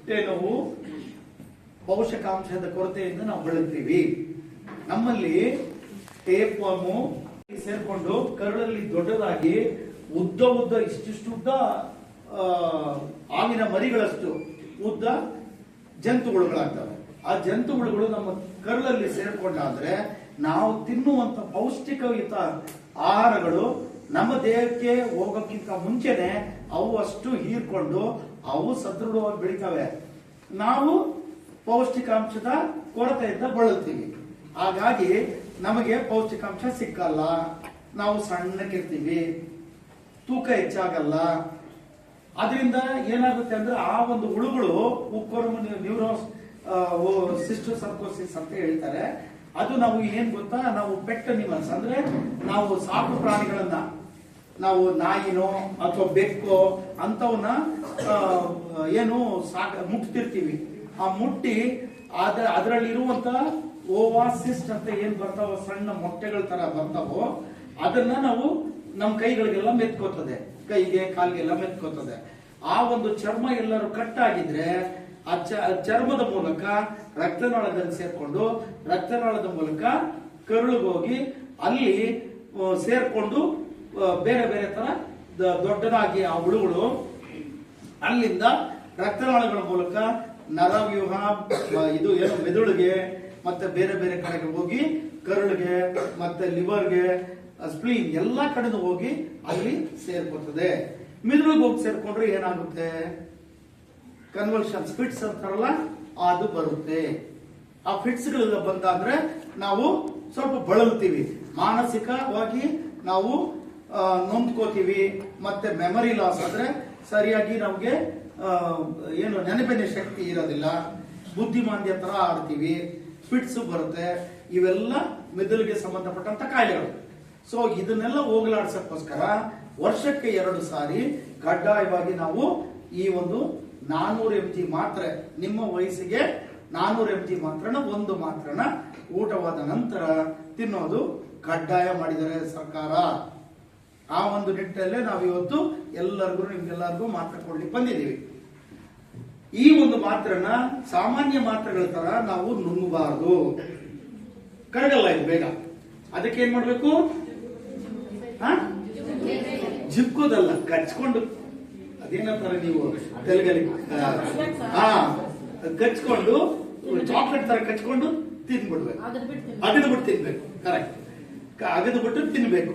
ಹೊಟ್ಟೆ ನೋವು ಕೊರತೆಯನ್ನು ನಾವು ಬಳಲ್ತೀವಿ. ನಮ್ಮಲ್ಲಿ ಟೇಪಮು ಸೇರ್ಕೊಂಡು ಕರಳಲ್ಲಿ ದೊಡ್ಡದಾಗಿ ಉದ್ದ ಉದ್ದ ಇಷ್ಟಿಷ್ಟು ಉದ್ದ ಆವಿನ ಮರಿಗಳಷ್ಟು ಉದ್ದ ಜಂತುಹುಳುಗಳಾಗ್ತವೆ ಆ ಜಂತುಹುಳುಗಳು ನಮ್ಮ ಕರಳಲ್ಲಿ ಸೇರ್ಕೊಂಡಾದ್ರೆ ನಾವು ತಿನ್ನುವಂತ ಪೌಷ್ಟಿಕಯುತ ಆಹಾರಗಳು ನಮ್ಮ ದೇಹಕ್ಕೆ ಹೋಗೋಕ್ಕಿಂತ ಮುಂಚೆನೆ ಅವು ಅಷ್ಟು ಹೀರ್ಕೊಂಡು ಅವು ಸದೃಢವಾಗಿ ಬೆಳಿತವೆ. ನಾವು ಪೌಷ್ಟಿಕಾಂಶದ ಕೊರತೆಯಿಂದ ಬಳಲ್ತೀವಿ ಹಾಗಾಗಿ ನಮಗೆ ಪೌಷ್ಟಿಕಾಂಶ ಸಿಕ್ಕಲ್ಲ. ನಾವು ಸಣ್ಣಕ್ಕಿರ್ತೀವಿ. ತೂಕ ಹೆಚ್ಚಾಗಲ್ಲ. ಅದರಿಂದ ಏನಾಗುತ್ತೆ ಅಂದ್ರೆ ಆ ಒಂದು ಹುಳುಗಳು ಉಕ್ಕೋರ್ಮ್ ನ್ಯೂರೋಸ್ ಸಿಸ್ಟರ್ ಸರ್ಕೋಸಿಸ್ ಅಂತ ಹೇಳ್ತಾರೆ. ಅದು ನಾವು ಏನ್ ಗೊತ್ತಾ? ನಾವು ಪೆಟ್ ಅನಿಮಲ್ಸ್ ಅಂದ್ರೆ ನಾವು ಸಾಕು ಪ್ರಾಣಿಗಳನ್ನ ನಾವು ನಾಯಿನೋ ಅಥವಾ ಬೆಕ್ಕೋ ಅಂತವನ್ನ ಆ, ಏನು ಸಾಕ ಮುಟ್ತಿರ್ತೀವಿ. ಆ ಮುಟ್ಟಿ ಅದ ಅದರಲ್ಲಿರುವಂತ ಓವಾಸಿಸ್ಟ್ ಅಂತ ಏನ್ ಬರ್ತಾವ ಸಣ್ಣ ಮೊಟ್ಟೆಗಳ ತರ ಬರ್ತಾವೋ ಅದನ್ನ ನಾವು ನಮ್ಮ ಕೈಗಳಿಗೆಲ್ಲ ಮೆತ್ಕೋತದೆ. ಕೈಗೆ ಕಾಲ್ಗೆಲ್ಲ ಮೆತ್ಕೋತದೆ. ಆ ಒಂದು ಚರ್ಮ ಎಲ್ಲರೂ ಕಟ್ಟಾಗಿದ್ರೆ ಆ ಚರ್ಮದ ಮೂಲಕ ರಕ್ತನಾಳದಲ್ಲಿ ಸೇರ್ಕೊಂಡು ರಕ್ತನಾಳದ ಮೂಲಕ ಕರುಳಿಗೋಗಿ ಅಲ್ಲಿ ಸೇರ್ಕೊಂಡು ಬೇರೆ ಬೇರೆ ತರ ದೊಡ್ಡದಾಗಿ ಆ ಹುಳುಗಳು. ಅಲ್ಲಿಂದ ರಕ್ತನಾಳಗಳ ಮೂಲಕ ನರವ್ಯೂಹ ಇದು ಏನು ಮೆದುಳಿಗೆ ಮತ್ತೆ ಬೇರೆ ಬೇರೆ ಕಡೆಗೆ ಹೋಗಿ ಕರುಳಿಗೆ ಮತ್ತೆ ಲಿವರ್ಗೆ ಸ್ಪ್ಲೀನ್ ಎಲ್ಲಾ ಕಡೆದು ಹೋಗಿ ಅಲ್ಲಿ ಸೇರ್ಕೊತದೆ ಮಿದುಳಿಗೆ ಹೋಗಿ ಸೇರ್ಕೊಂಡ್ರೆ ಏನಾಗುತ್ತೆ? ಕನ್ವಲ್ಷನ್ ಫಿಟ್ಸ್ ಅಂತಾರಲ್ಲ, ಅದು ಬರುತ್ತೆ. ಆ ಫಿಟ್ಸ್ ಬಂತಂದ್ರೆ ನಾವು ಸ್ವಲ್ಪ ಬಳಲ್ತೀವಿ. ಮಾನಸಿಕವಾಗಿ ನಾವು ನೊಂದ್ಕೋತೀವಿ, ಮತ್ತೆ ಮೆಮರಿ ಲಾಸ್ ಆದ್ರೆ ಸರಿಯಾಗಿ ನಮಗೆ ಏನು ನೆನಪಿನ ಶಕ್ತಿ ಇರೋದಿಲ್ಲ. ಬುದ್ಧಿಮಾಂದ್ಯ ತರ ಆಡ್ತೀವಿ ಫಿಟ್ಸ್ ಬರುತ್ತೆ, ಇವೆಲ್ಲ ಮೆದುಳಿಗೆ ಸಂಬಂಧಪಟ್ಟಂತ ಕಾಯಿಲೆಗಳು. ಸೊ ಇದನ್ನೆಲ್ಲ ಹೋಗಲಾಡ್ಸಕ್ಕೋಸ್ಕರ ವರ್ಷಕ್ಕೆ ಎರಡು ಸಾರಿ ಕಡ್ಡಾಯವಾಗಿ ನಾವು ಈ ಒಂದು ನಾನೂರು ಎಂ ಜಿ ಮಾತ್ರೆ, ನಿಮ್ಮ ವಯಸ್ಸಿಗೆ ನಾನೂರು ಎಂ ಜಿ ಮಾತ್ರನ, ಒಂದು ಮಾತ್ರನ ಊಟವಾದ ನಂತರ ತಿನ್ನೋದು ಕಡ್ಡಾಯ ಮಾಡಿದರೆ ಸರ್ಕಾರ. ಆ ಒಂದು ನಿಟ್ಟಿನಲ್ಲೇ ನಾವು ಇವತ್ತು ಎಲ್ಲರಿಗೂ ನಿಮ್ಗೆಲ್ಲರಿಗೂ ಮಾತ್ರೆ ಕೊಡ್ಲಿಕ್ಕೆ ಬಂದಿದ್ದೀವಿ. ಈ ಒಂದು ಮಾತ್ರನ ಸಾಮಾನ್ಯ ಮಾತ್ರೆಗಳ ತರ ನಾವು ನುಂಗಬಾರದು. ಕರಗಲ್ಲ ಇದು ಬೇಗ. ಅದಕ್ಕೆ ಏನ್ ಮಾಡ್ಬೇಕು? ಹಾ? ಜಿಪ್ಕೋದಲ್ಲ ಕಚ್ಕೊಂಡು. ಅದೇನಂತಾರೆ ನೀವು? ತೆಲುಗಲ್ಲಿ ಹಾ ಕಚ್ಕೊಂಡು ಚಾಕ್ಲೇಟ್ ತರ ಕಚ್ಕೊಂಡು ತಿನ್ಬಿಡ್ಬೇಕು. ಅಗದ್ಬಿಟ್ಟು ಅಗದು ಬಿಟ್ಟು ತಿನ್ಬೇಕು. ಕರೆಕ್ಟ್ ಅಗದು ಬಿಟ್ಟು ತಿನ್ಬೇಕು.